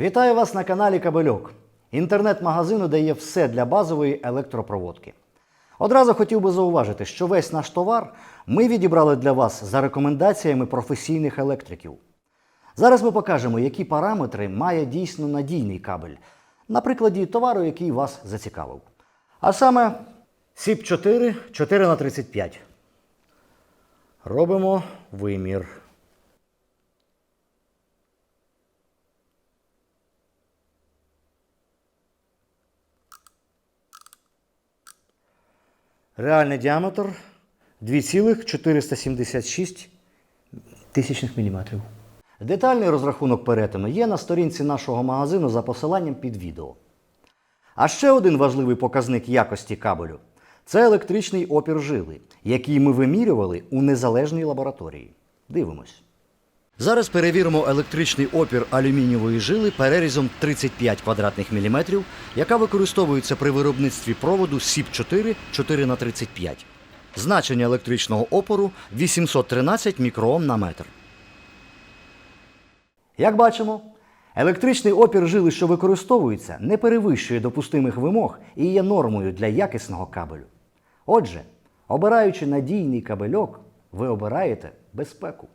Вітаю вас на каналі Кабельок, інтернет-магазину, де є все для базової електропроводки. Одразу хотів би зауважити, що весь наш товар ми відібрали для вас за рекомендаціями професійних електриків. Зараз ми покажемо, які параметри має дійсно надійний кабель, на прикладі товару, який вас зацікавив. А саме сіп 4 4 на 35 Робимо вимір. Реальний діаметр 2,476 тисячних міліметрів. Детальний розрахунок перетину є на сторінці нашого магазину за посиланням під відео. А ще один важливий показник якості кабелю це електричний опір жили, який ми вимірювали у незалежній лабораторії. Дивимось. Зараз перевіримо електричний опір алюмінієвої жили перерізом 35 квадратних міліметрів, яка використовується при виробництві проводу СІП-4 4 на 35 Значення електричного опору 813 мікроом на метр. Як бачимо, електричний опір жили, що використовується, не перевищує допустимих вимог і є нормою для якісного кабелю. Отже, обираючи надійний кабельок, ви обираєте безпеку.